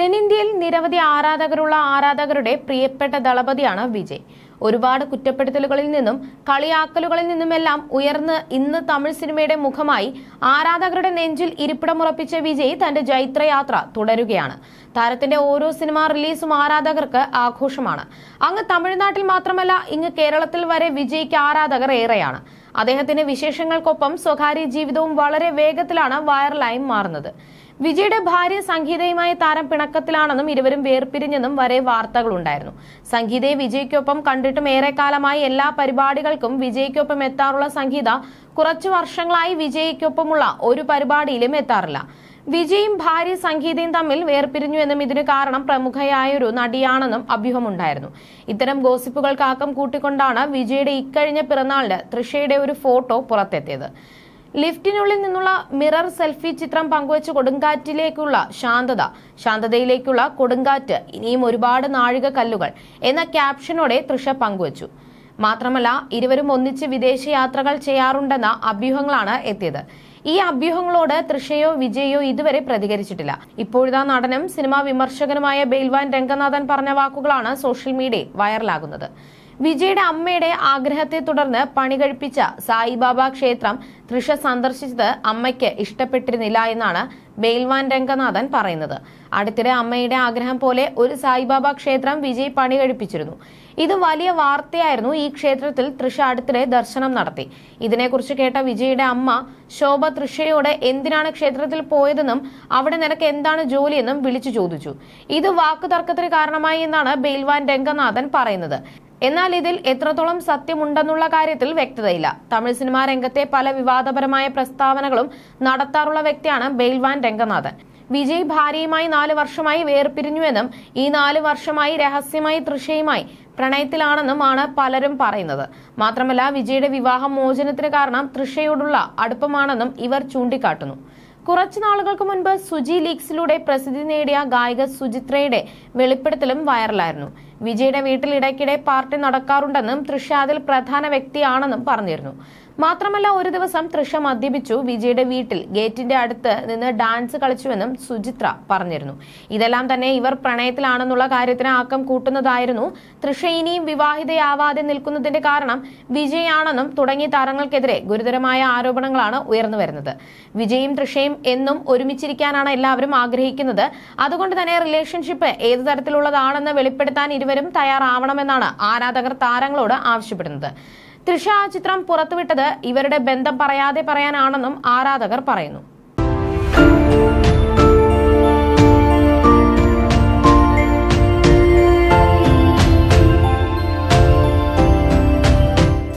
തെന്നിന്ത്യയിൽ നിരവധി ആരാധകരുള്ള ആരാധകരുടെ പ്രിയപ്പെട്ട ദളപതിയാണ് വിജയ്. ഒരുപാട് കുറ്റപ്പെടുത്തലുകളിൽ നിന്നും കളിയാക്കലുകളിൽ നിന്നുമെല്ലാം ഉയർന്ന് ഇന്ന് തമിഴ് സിനിമയുടെ മുഖമായി ആരാധകരുടെ നെഞ്ചിൽ ഇരിപ്പിടമുറപ്പിച്ച വിജയ് തന്റെ ജൈത്രയാത്ര തുടരുകയാണ്. താരത്തിന്റെ ഓരോ സിനിമാ റിലീസും ആരാധകർക്ക് ആഘോഷമാണ്. അങ്ങ് തമിഴ്നാട്ടിൽ മാത്രമല്ല ഇങ്ങ് കേരളത്തിൽ വരെ വിജയ്ക്ക് ആരാധകർ ഏറെയാണ്. അദ്ദേഹത്തിന്റെ വിശേഷങ്ങൾക്കൊപ്പം സ്വകാര്യ ജീവിതവും വളരെ വേഗത്തിലാണ് വൈറലായി മാറുന്നത്. വിജയുടെ ഭാര്യ സംഗീതയുമായി താരം പിണക്കത്തിലാണെന്നും ഇരുവരും വേർപിരിഞ്ഞെന്നും വരെ വാർത്തകളുണ്ടായിരുന്നു. സംഗീതയെ വിജയ്ക്കൊപ്പം കണ്ടിട്ടും ഏറെക്കാലമായി എല്ലാ പരിപാടികൾക്കും വിജയ്ക്കൊപ്പം എത്താറുള്ള സംഗീത കുറച്ചു വർഷങ്ങളായി വിജയ്ക്കൊപ്പമുള്ള ഒരു പരിപാടിയിലും എത്താറില്ല. വിജയും ഭാര്യ സംഗീതയും തമ്മിൽ വേർപിരിഞ്ഞു എന്നും ഇതിന് കാരണം പ്രമുഖയായ ഒരു നടിയാണെന്നും അഭ്യൂഹമുണ്ടായിരുന്നു. ഇത്തരം ഗോസിപ്പുകൾക്ക് ആക്കം കൂട്ടിക്കൊണ്ടാണ് വിജയുടെ ഇക്കഴിഞ്ഞ പിറന്നാളിന് തൃഷയുടെ ഒരു ഫോട്ടോ പുറത്തെത്തിയത്. ലിഫ്റ്റിനുള്ളിൽ നിന്നുള്ള മിറർ സെൽഫി ചിത്രം പങ്കുവച്ച് കൊടുങ്കാറ്റിലേക്കുള്ള ശാന്തത. ശാന്തതയിലേക്കുള്ള കൊടുങ്കാറ്റ് ഇനിയും ഒരുപാട് നാഴിക കല്ലുകൾ എന്ന ക്യാപ്ഷനോടെ തൃഷ പങ്കുവച്ചു. മാത്രമല്ല ഇരുവരും ഒന്നിച്ച് വിദേശ യാത്രകൾ ചെയ്യാറുണ്ടെന്ന അഭ്യൂഹങ്ങളാണ് എത്തിയത്. ഈ അഭ്യൂഹങ്ങളോട് തൃഷയോ വിജയോ ഇതുവരെ പ്രതികരിച്ചിട്ടില്ല. ഇപ്പോഴത്തെ നടനും സിനിമാ വിമർശകനുമായ ബെയിൽവാൻ രംഗനാഥൻ പറഞ്ഞ വാക്കുകളാണ് സോഷ്യൽ മീഡിയയിൽ വൈറലാകുന്നത്. വിജയുടെ അമ്മയുടെ ആഗ്രഹത്തെ തുടർന്ന് പണി കഴിപ്പിച്ച സായിബാബ ക്ഷേത്രം തൃഷ സന്ദർശിച്ചത് അമ്മയ്ക്ക് ഇഷ്ടപ്പെട്ടിരുന്നില്ല എന്നാണ് ബെയിൽവാൻ രംഗനാഥൻ പറയുന്നത്. അടുത്തിടെ അമ്മയുടെ ആഗ്രഹം പോലെ ഒരു സായിബാബ ക്ഷേത്രം വിജയ് പണി കഴിപ്പിച്ചിരുന്നു. ഇത് വലിയ വാർത്തയായിരുന്നു ഈ ക്ഷേത്രത്തിൽ തൃഷ അടുത്തിടെ ദർശനം നടത്തി. ഇതിനെക്കുറിച്ച് കേട്ട വിജയുടെ അമ്മ ശോഭ തൃഷയോട് എന്തിനാണ് ക്ഷേത്രത്തിൽ പോയതെന്നും അവിടെ നിനക്ക് എന്താണ് ജോലിയെന്നും വിളിച്ചു ചോദിച്ചു. ഇത് വാക്കുതർക്കത്തിന് കാരണമായി എന്നാണ് ബെയിൽവാൻ രംഗനാഥൻ പറയുന്നത്. എന്നാൽ ഇതിൽ എത്രത്തോളം സത്യമുണ്ടെന്നുള്ള കാര്യത്തിൽ വ്യക്തതയില്ല. തമിഴ് സിനിമാ രംഗത്തെ പല വിവാദപരമായ പ്രസ്താവനകളും നടത്താറുള്ള വ്യക്തിയാണ് ബെയിൽവാൻ രംഗനാഥൻ. വിജയ് ഭാര്യയുമായി നാല് വർഷമായി വേർപിരിഞ്ഞുവെന്നും ഈ നാല് വർഷമായി രഹസ്യമായി തൃശയുമായി പ്രണയത്തിലാണെന്നുമാണ് പലരും പറയുന്നത്. മാത്രമല്ല വിജയുടെ വിവാഹ മോചനത്തിന് കാരണം തൃശയോടുള്ള അടുപ്പമാണെന്നും ഇവർ ചൂണ്ടിക്കാട്ടുന്നു. കുറച്ചു നാളുകൾക്ക് മുൻപ് സുജി ലീഗ്സിലൂടെ പ്രസിദ്ധി നേടിയ ഗായിക സുചിത്രയുടെ വെളിപ്പെടുത്തലും വൈറലായിരുന്നു. വിജയുടെ വീട്ടിൽ ഇടയ്ക്കിടെ പാർട്ടി നടക്കാറുണ്ടെന്നും തൃഷ പ്രധാന വ്യക്തിയാണെന്നും പറഞ്ഞിരുന്നു മാത്രമല്ല ഒരു ദിവസം തൃഷ മദ്യപിച്ചു വിജയുടെ വീട്ടിൽ. ഗേറ്റിന്റെ അടുത്ത് നിന്ന് ഡാൻസ് കളിച്ചുവെന്നും സുചിത്ര പറഞ്ഞിരുന്നു. ഇതെല്ലാം തന്നെ ഇവർ പ്രണയത്തിലാണെന്നുള്ള കാര്യത്തിന് ആക്കം കൂട്ടുന്നതായിരുന്നു. തൃഷ ഇനിയും വിവാഹിതയാവാതെ നിൽക്കുന്നതിന്റെ കാരണം വിജയാണെന്നും തുടങ്ങിയ താരങ്ങൾക്കെതിരെ ഗുരുതരമായ ആരോപണങ്ങളാണ് ഉയർന്നു വരുന്നത്. വിജയും തൃഷയും എന്നും ഒരുമിച്ചിരിക്കാനാണ് എല്ലാവരും ആഗ്രഹിക്കുന്നത്. അതുകൊണ്ട് തന്നെ റിലേഷൻഷിപ്പ് ഏത് തരത്തിലുള്ളതാണെന്ന് വെളിപ്പെടുത്താൻ ഇരുവരും തയ്യാറാവണമെന്നാണ് ആരാധകർ താരങ്ങളോട് ആവശ്യപ്പെടുന്നത്. തൃഷ ആ ചിത്രം പുറത്തുവിട്ടത് ഇവരുടെ ബന്ധം പറയാതെ പറയാനാണെന്നും ആരാധകർ പറയുന്നു.